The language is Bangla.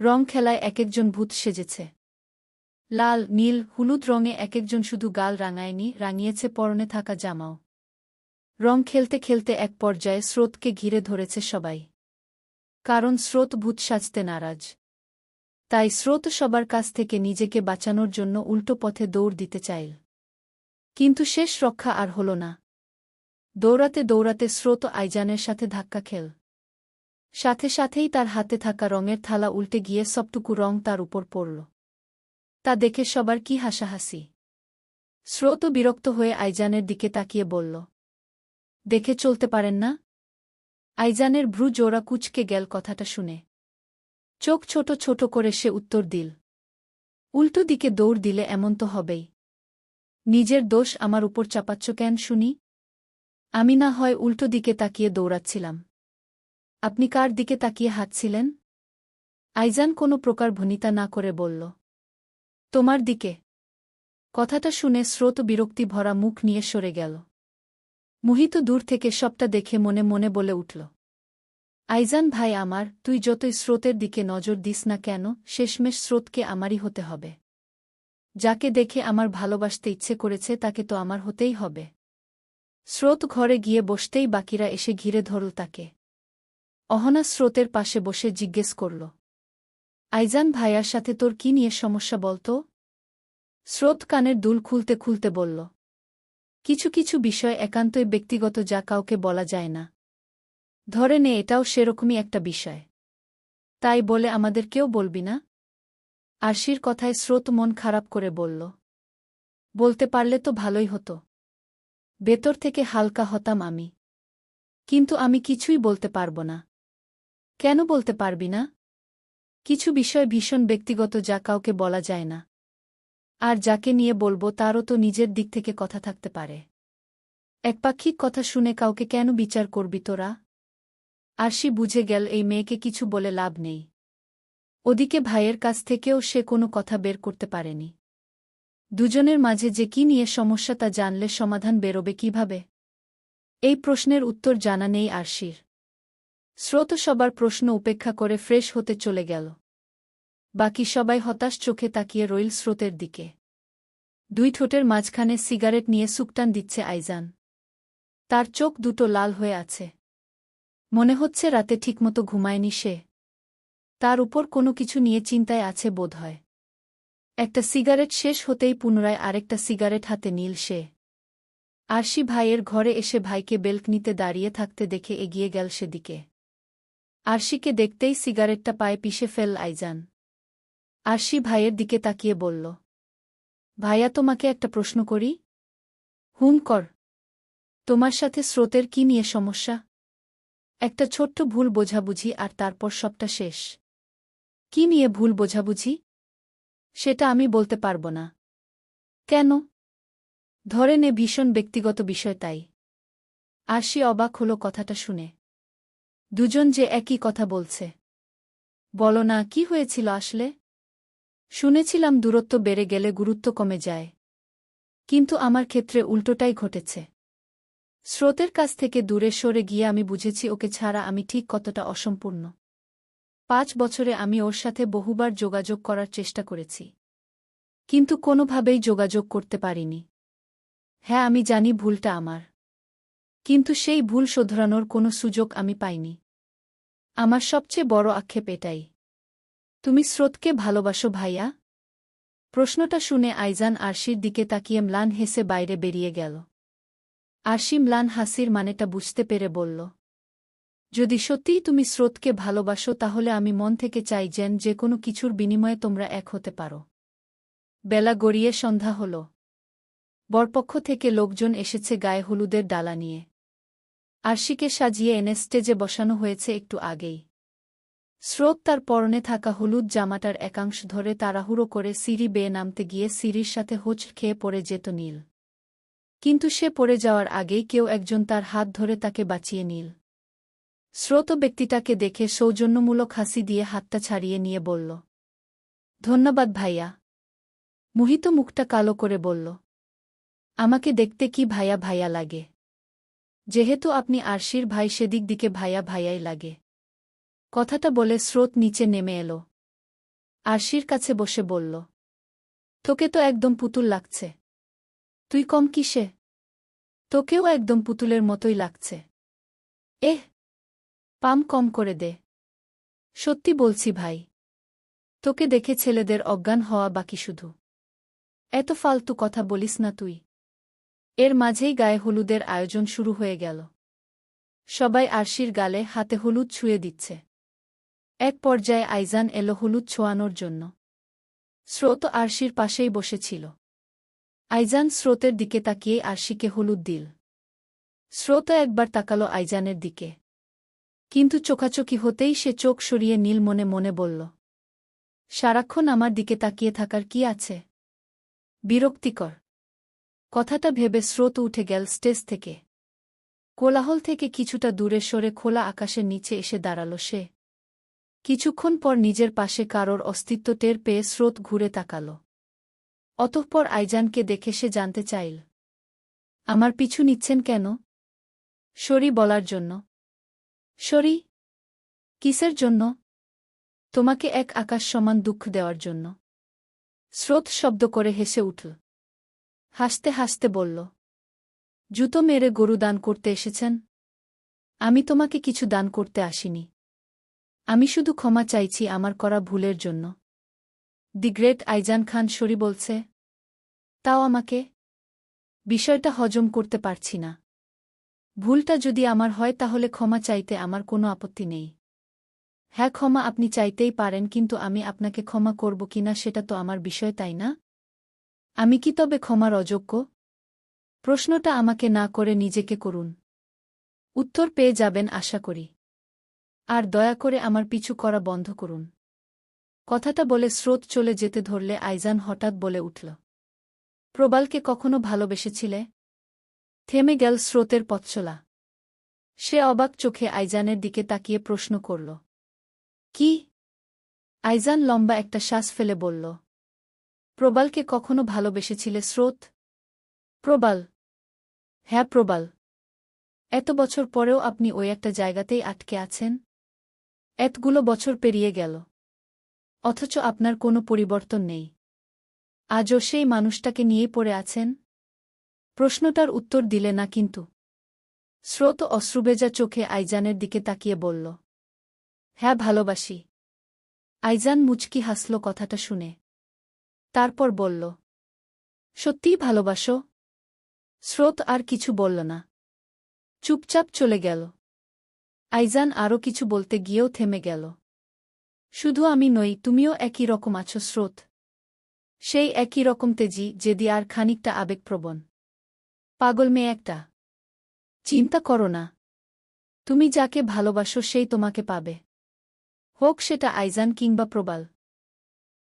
রং খেলায় একেকজন ভূত সেজেছে। লাল, নীল, হলুদ রঙে একেকজন শুধু গাল রাঙায়নি, রাঙিয়েছে পরনে থাকা জামাও। রং খেলতে খেলতে এক পর্যায়ে স্রোতকে ঘিরে ধরেছে সবাই। কারণ স্রোত ভূত সাজতে নারাজ। তাই স্রোত সবার কাছ থেকে নিজেকে বাঁচানোর জন্য উল্টো পথে দৌড় দিতে চাইল। কিন্তু শেষ রক্ষা আর হল না। দৌড়াতে দৌড়াতে স্রোত আইজানের সাথে ধাক্কা খেল। সাথে সাথেই তার হাতে থাকা রঙের থালা উল্টে গিয়ে সবটুকু রং তার উপর পড়ল। তা দেখে সবার কি হাসাহাসি। স্রোত বিরক্ত হয়ে আইজানের দিকে তাকিয়ে বলল, দেখে চলতে পারেন না? আইজানের ভ্রু জোড়া কুচকে গেল কথাটা শুনে। চোখ ছোট ছোট করে সে উত্তর দিল, উল্টো দিকে দৌড় দিলে এমন তো হবেই। নিজের দোষ আমার উপর চাপাচ্ছ কেন, শুনি? আমি না হয় উল্টো দিকে তাকিয়ে দৌড়াচ্ছিলাম। আপনি কার দিকে তাকিয়ে হাঁটছিলেন? আইজান কোনো প্রকার ভনিতা না করে বলল, তোমার দিকে। কথাটা শুনে স্রোত বিরক্তি ভরা মুখ নিয়ে সরে গেল। মুহিত দূর থেকে সবটা দেখে মনে মনে বলে উঠল, আইজান ভাই আমার, তুই যতই স্রোতের দিকে নজর দিস না কেন, শেষমেশ স্রোতকে আমারই হতে হবে। যাকে দেখে আমার ভালোবাসতে ইচ্ছে করেছে তাকে তো আমার হতেই হবে। স্রোত ঘরে গিয়ে বসতেই বাকিরা এসে ঘিরে ধরল তাকে। অহনা স্রোতের পাশে বসে জিজ্ঞেস করল, আইজান ভাইয়ার সাথে তোর কি নিয়ে সমস্যা বলতো? স্রোত কানের দুল খুলতে খুলতে বলল, কিছু কিছু বিষয় একান্তই ব্যক্তিগত যা কাউকে বলা যায় না। ধরে নে এটাও সেরকমই একটা বিষয়। তাই বলে আমাদের কেউ বলবি না? আরশির কথায় স্রোত মন খারাপ করে বলল, বলতে পারলে তো ভালোই হতো। ভেতর থেকে হালকা হতাম আমি। কিন্তু আমি কিছুই বলতে পারব না। কেন বলতে পারবি না? কিছু বিষয় ভীষণ ব্যক্তিগত যা কাউকে বলা যায় না। আর যাকে নিয়ে বলব তারও তো নিজের দিক থেকে কথা থাকতে পারে। একপাক্ষিক কথা শুনে কাউকে কেন বিচার করবি তোরা? আরশি বুঝে গেল এই মেয়েকে কিছু বলে লাভ নেই। ওদিকে ভাইয়ের কাছ থেকেও সে কোনো কথা বের করতে পারেনি। দুজনের মাঝে যে কি নিয়ে সমস্যা তা জানলে সমাধান বেরোবে কীভাবে? এই প্রশ্নের উত্তর জানা নেই আরশির। স্রোত সবার প্রশ্ন উপেক্ষা করে ফ্রেশ হতে চলে গেল। বাকি সবাই হতাশ চোখে তাকিয়ে রইল স্রোতের দিকে। দুই ঠোঁটের মাঝখানে সিগারেট নিয়ে সুকটান দিচ্ছে আইজান। তার চোখ দুটো লাল হয়ে আছে। মনে হচ্ছে রাতে ঠিকমতো ঘুমায়নি সে। তার উপর কোনো কিছু নিয়ে চিন্তায় আছে বোধ হয়। একটা সিগারেট শেষ হতেই পুনরায় আরেকটা সিগারেট হাতে নীল সে। আরশি ভাইয়ের ঘরে এসে ভাইকে বেলকনিতে দাঁড়িয়ে থাকতে দেখে এগিয়ে গেল সেদিকে। আরশিকে দেখতেই সিগারেটটা পায়ে পিষে ফেল আইজান। আরশি ভাইয়ের দিকে তাকিয়ে বলল, ভাইয়া, তোমাকে একটা প্রশ্ন করি? হুম, কর। তোমার সাথে স্রোতের কি নিয়ে সমস্যা? একটা ছোট্ট ভুল বোঝাবুঝি আর তারপর সবটা শেষ। কি নিয়ে ভুল বোঝাবুঝি? সেটা আমি বলতে পারব না। কেন? ধরে নে, ভীষণ ব্যক্তিগত বিষয় তাই। আরশি অবাক হল কথাটা শুনে। দুজন যে একই কথা বলছে। বলো না, কি হয়েছিল আসলে? শুনেছিলাম দূরত্ব বেড়ে গেলে গুরুত্ব কমে যায়। কিন্তু আমার ক্ষেত্রে উল্টোটাই ঘটেছে। স্রোতের কাছ থেকে দূরে সরে গিয়ে আমি বুঝেছি ওকে ছাড়া আমি ঠিক কতটা অসম্পূর্ণ। পাঁচ বছরে আমি ওর সাথে বহুবার যোগাযোগ করার চেষ্টা করেছি। কিন্তু কোনোভাবেই যোগাযোগ করতে পারিনি। হ্যাঁ আমি জানি ভুলটা আমার। কিন্তু সেই ভুল শোধরানোর কোনো সুযোগ আমি পাইনি। আমার সবচেয়ে বড় আক্ষেপ এটাই। তুমি স্রোতকে ভালোবাসো ভাইয়া? প্রশ্নটা শুনে আইজান আরশির দিকে তাকিয়ে ম্লান হেসে বাইরে বেরিয়ে গেল। আরশি ম্লান হাসির মানেটা বুঝতে পেরে বলল, যদি সত্যিই তুমি স্রোতকে ভালোবাসো তাহলে আমি মন থেকে চাই যেন যে কোনো কিছুর বিনিময়ে তোমরা এক হতে পারো বেলা গড়িয়ে সন্ধ্যা হল। বরপক্ষ থেকে লোকজন এসেছে গায়ে হলুদের ডালা নিয়ে। আরশিকে সাজিয়ে এনে স্টেজে বসানো হয়েছে একটু আগেই। স্রোত তার পরনে থাকা হলুদ জামাটার একাংশ ধরে তাড়াহুড়ো করে সিঁড়ি বেয়ে নামতে গিয়ে সিঁড়ির সাথে হোঁচ খেয়ে পড়ে যেত নীল। কিন্তু সে পড়ে যাওয়ার আগেই কেউ একজন তার হাত ধরে তাকে বাঁচিয়ে নীল। স্রোত ব্যক্তিটাকে দেখে সৌজন্যমূলক হাসি দিয়ে হাতটা ছাড়িয়ে নিয়ে বলল, ধন্যবাদ ভাইয়া। মোহিত মুখটা কালো করে বলল, আমাকে দেখতে কি ভাইয়া ভাইয়া লাগে। যেহেতু আপনি আরশির ভাই সেদিক দিকে ভাইয়া ভাইয়াই লাগে। কথাটা বলে স্রোত নিচে নেমে এলো। আরশির কাছে বসে বলল, তোকে তো একদম পুতুল লাগছে। তুই কম কিসে? তোকেও একদম পুতুলের মতোই লাগছে। এহ, পাম কম করে দে। সত্যি বলছি ভাই, তোকে দেখে ছেলেদের অজ্ঞান হওয়া বাকি শুধু। এত ফালতু কথা বলিস না তুই। এর মাঝেই গায়ে হলুদের আয়োজন শুরু হয়ে গেল। সবাই আরশির গালে হাতে হলুদ ছুঁয়ে দিচ্ছে। এক পর্যায়ে আইজান এলো হলুদ ছোঁয়ানোর জন্য। স্রোত আরশির পাশেই বসেছিল। আইজান স্রোতের দিকে তাকিয়ে আরশিকে হলুদ দিল। স্রোত একবার তাকালো আইজানের দিকে। কিন্তু চোখাচোখি হতেই সে চোখ সরিয়ে নীল মনে মনে বলল, সারাক্ষণ আমার দিকে তাকিয়ে থাকার কি আছে? বিরক্তিকর। কথাটা ভেবে স্রোত উঠে গেল স্টেজ থেকে। কোলাহল থেকে কিছুটা দূরে সরে খোলা আকাশের নিচে এসে দাঁড়াল সে। কিছুক্ষণ পর নিজের পাশে কারোর অস্তিত্ব টের পেয়ে স্রোত ঘুরে তাকাল। অতঃপর আইজানকে দেখে সে জানতে চাইল, আমার পিছু নিচ্ছেন কেন? সরি বলার জন্য। সরি? কিসের জন্য? তোমাকে এক আকাশ সমান দুঃখ দেওয়ার জন্য। স্রোত শব্দ করে হেসে উঠল হাসতে হাসতে বলল, জুতো মেরে গরু দান করতে এসেছেন? আমি তোমাকে কিছু দান করতে আসিনি। আমি শুধু ক্ষমা চাইছি আমার করা ভুলের জন্য। দি গ্রেট আইজান খান সরি বলছে, তাও আমাকে? বিষয়টা হজম করতে পারছি না। ভুলটা যদি আমার হয় তাহলে ক্ষমা চাইতে আমার কোনো আপত্তি নেই। হ্যাঁ ক্ষমা আপনি চাইতেই পারেন, কিন্তু আমি আপনাকে ক্ষমা করব কিনা সেটা তো আমার বিষয়, তাই না? আমি কি তবে ক্ষমার অযোগ্য? প্রশ্নটা আমাকে না করে নিজেকে করুন। উত্তর পেয়ে যাবেন আশা করি। আর দয়া করে আমার পিছু করা বন্ধ করুন। কথাটা বলে স্রোত চলে যেতে ধরলে আইজান হঠাৎ বলে উঠল, প্রবালকে কখনো ভালোবেসেছিলে? থেমে গেল স্রোতের পথচলা। সে অবাক চোখে আইজানের দিকে তাকিয়ে প্রশ্ন করল, কি? আইজান লম্বা একটা শ্বাস ফেলে বলল প্রবালকে কখনো ভালোবেসেছিলে, স্রোত? প্রবাল। হ্যাঁ প্রবাল। এত বছর পরেও আপনি ওই একটা জায়গাতেই আটকে আছেন? এতগুলো বছর পেরিয়ে গেল। অথচ আপনার কোনো পরিবর্তন নেই। আজও সেই মানুষটাকে নিয়ে পড়ে আছেন? প্রশ্নটার উত্তর দিলে না, কিন্তু। স্রোত অশ্রুবেজা চোখে আইজানের দিকে তাকিয়ে বলল হ্যাঁ ভালোবাসি। আইজান মুচকি হাসল কথাটা শুনে। তারপর বলল, সত্যিই ভালোবাসো? স্রোত আর কিছু বলল না। চুপচাপ চলে গেল। আইজান আরও কিছু বলতে গিয়েও থেমে গেল। শুধু আমি নই, তুমিও একই রকম আছো, স্রোত। সেই একই রকম তেজি, যেদি আর খানিকটা আবেগপ্রবণ। পাগল মেয়ে একটা। চিন্তা করো না। তুমি যাকে ভালোবাসো, সেই তোমাকে পাবে। হোক সেটা আইজান কিংবা প্রবাল।